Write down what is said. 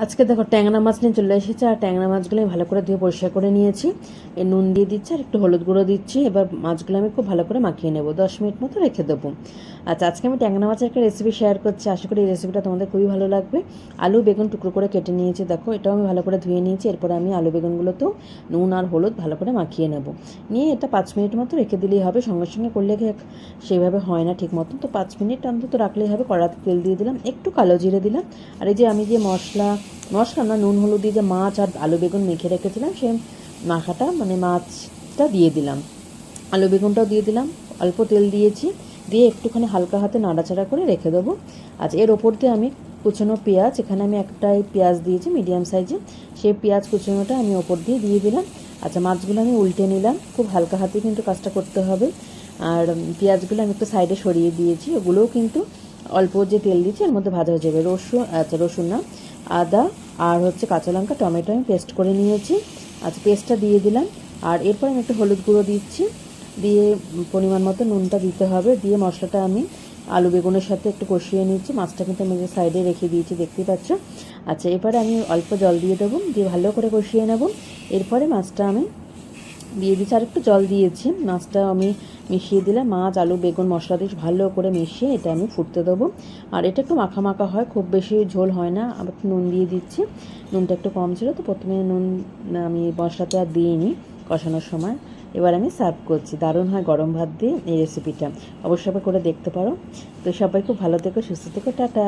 আজকে দেখো ট্যাংরা মাছ নিয়ে চলে এসেছে, আর ট্যাংরা মাছগুলো আমি ভালো করে ধুয়ে পরিষ্কার করে নিয়েছি। এর নুন দিয়ে দিচ্ছি, আর একটু হলুদ গুঁড়ো দিচ্ছি। এবার মাছগুলো আমি খুব ভালো করে মাখিয়ে নেব, দশ মিনিট মতো রেখে দেবো। আচ্ছা আজকে আমি ট্যাংরা মাছের একটা রেসিপি শেয়ার করছি। আশা করি এই রেসিপিটা তোমাদের খুবই ভালো লাগবে। আলু, বেগুন টুকরো করে কেটে নিয়েছি, দেখো এটাও আমি ভালো করে ধুয়ে নিয়েছি। এরপরে আমি আলু, বেগুনগুলোতেও নুন আর হলুদ ভালো করে মাখিয়ে নেব। নিয়ে এটা পাঁচ মিনিট মতো রেখে দিলেই হবে, সঙ্গে সঙ্গে করলে সেইভাবে হয় না ঠিক মতন। তো পাঁচ মিনিট অন্তত রাখলেই হবে, কড়াতে তেল দিয়ে দিলাম, একটু কালো জিরে দিলাম। আর এই যে আমি যে মশলা মশলা না, নুন, হলুদ দিয়ে যে মাছ আর আলু বেগুন মেখে রেখেছিলাম সে মাখাটা মানে মাছটা দিয়ে দিলাম। আলু বেগুনটাও দিয়ে দিলাম, অল্প তেল দিয়েছি, দিয়ে একটুখানি হালকা হাতে নাড়াচাড়া করে রেখে দেবো। আচ্ছা এর ওপর দিয়ে আমি কুচনো পেঁয়াজ, এখানে আমি একটাই পেঁয়াজ দিয়েছি, মিডিয়াম সাইজে। সেই পেঁয়াজ কুচনোটা আমি ওপর দিয়ে দিয়ে দিলাম। আচ্ছা মাছগুলো আমি উল্টে নিলাম, খুব হালকা হাতে কিন্তু কাজটা করতে হবে। আর পেঁয়াজগুলো আমি একটু সাইডে সরিয়ে দিয়েছি, ওগুলোও কিন্তু অল্প যে তেল দিচ্ছি, এর মধ্যে ভাজা হয়ে যাবে রসুন আচ্ছা রসুন না, আদা, আর হচ্ছে কাঁচা লঙ্কা, টমেটো আমি পেস্ট করে নিয়েছি। আচ্ছা পেস্টটা দিয়ে দিলাম। আর এরপর আমি একটা হলুদ গুঁড়ো দিচ্ছি। দিয়ে পরিমাণ মতো নুনটা দিতে হবে। দিয়ে মশলাটা আমি আলু বেগুনের সাথে একটু কষিয়ে নিচ্ছি। মাছটা কিন্তু আমি সাইডে রেখে দিয়েছি, দেখতেই পাচ্ছ। আচ্ছা এবারে আমি অল্প জল দিয়ে দেবো। দিয়ে ভালো করে কষিয়ে নেব। এরপরে মাছটা আমি দিয়ে দিচ্ছি আর একটু জল দিয়েছি। মাছটা আমি মিশিয়ে দিলে মাছ, আলু, বেগুন, মশলা দিয়ে ভালো করে মিশিয়ে এটা আমি ফুটতে দেবো। আর এটা একটু মাখা মাখা হয়, খুব বেশি ঝোল হয় না। আবার একটু নুন দিয়ে দিচ্ছি। নুনটা একটু কম ছিল, তো প্রথমে নুন আমি মশলাতে আর দিইনি কষানোর সময়। এবার আমি সার্ভ করছি। দারুণ হয় গরম ভাত দিয়ে এই রেসিপিটা অবশ্যই করে দেখতে পারো। তো সবাই খুব ভালো থেকো, সুস্থ থেকো, টাটা।